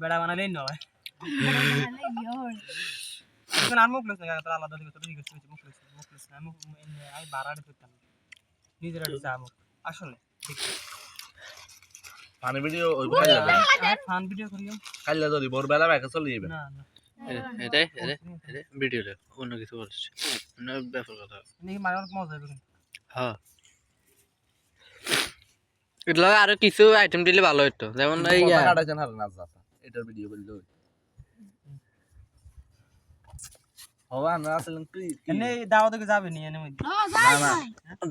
বেড়া বানালেই নয়। এখন আর মুখ লইছ না তার আলাদা দিকে তোর দিকে মুখ লইছ মুখ লইছ না মুখ আমি বাড়াড়ে করতাম নিজের একটা চা মুখ আসলে পানি ভিডিও ওই খাইলা ফান ভিডিও করিও। খাইলা যদি ভোরবেলা ব্যাকে চলে যাবে। না না। এটাই অন্য কিছু বলছি অন্য ব্যাপার কথা। নাকি মানে অনেক মজা হবে? হ্যাঁ। এগুলো আরও কিছু আইটেম দিলে ভালো হতো যেমন এই এটার ভিডিও করলে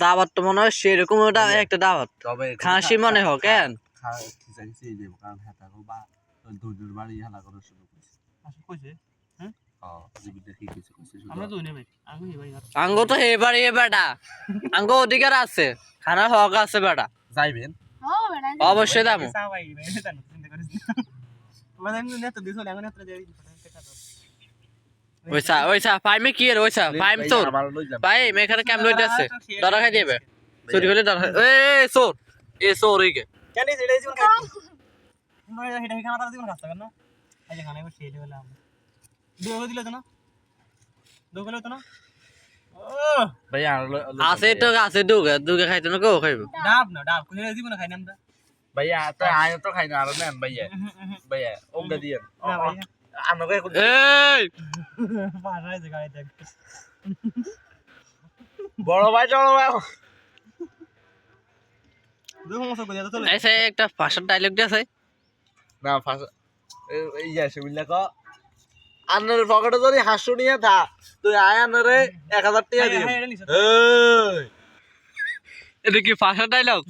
দাওয়াত তো মনে হয় সেরকম ওটা একটা দাওয়াত। খাসি মনে হোক কেন? হ্যাঁ আঙ্গো তো এবার এ বেটা। আঙ্গো অধিকার আছে খানা হক আছে বেটা। যাইবেন। অবশ্যই দাম মানে ওইসা ওইসা পাইমে কি এর ওইসা পাইম তোর মেখানে কেমন লইতে আছে দরা খাই দিবে চুরি দরা এ এ, সোর এ সোর ইকে কেন এটা জীবন খাই মানে এটা জীবন খাস্তা দিলে তো না দুটো তো না ও ভাই আর লই- লই আছে তো আছে দুগে দুগে খাইতে না কেউ খাইব? ডাব না ডাব কোন জীবন খাই না ভাইয়া তো আয় তো খাই না আর নেন ভাইয়া। ভাইয়া ওগা দিয়েন। আমাকে এই! বাড়াই যে গাড়ি দেখ বড় ভাই বড় ভাই। দুটো মতো করে তো চলে। একটা ভাষার ডায়লগ দিয়ে আছে। না ফাঁস এই যাইছে বুঝলে ক? আন্নার পকেটে যদি হাসু নিয়ে থা। তুই আয় আন্নারে এক হাজার টাকা দিবি হ্যাঁ এটা নিছ। এই। এটা কি ভাষার ডায়লগ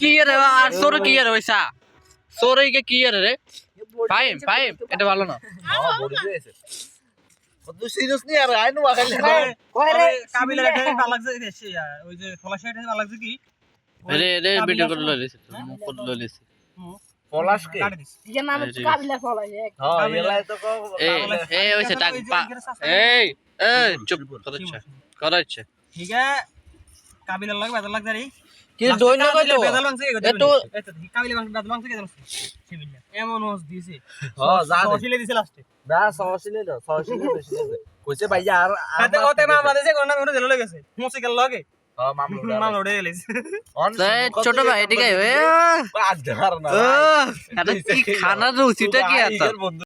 কি রে আর সোর কি রে ওইসা সোর কি রে রে? পাইম পাইম এটা ভালো না। হ্যাঁ, আর কাবিলা এটা লাগছে ওই যে লাগছে কি? রে রে ভিডিও করে সময়- লইছে করে লইছে হ্যাঁ এলাই তো এই এই টাক এই এই চুপ করাচ্ছে করাচ্ছে ঠিক আছে লাগে কি দইন কাবিলা মাংস এমন হোস দিছে। হ্যাঁ যা। সসিলে দিছে লাস্টে না সহসিলে দাও সহসিলে বেশি দে কইছে ভাইয়া আর আর ওতে মামলা দিছে কোন জেলে গেছে লগে। ছোট ভাই এদিকে এ। আজ ধর না ও এটা কি খানার রুচিটা কি আছে বন্ধু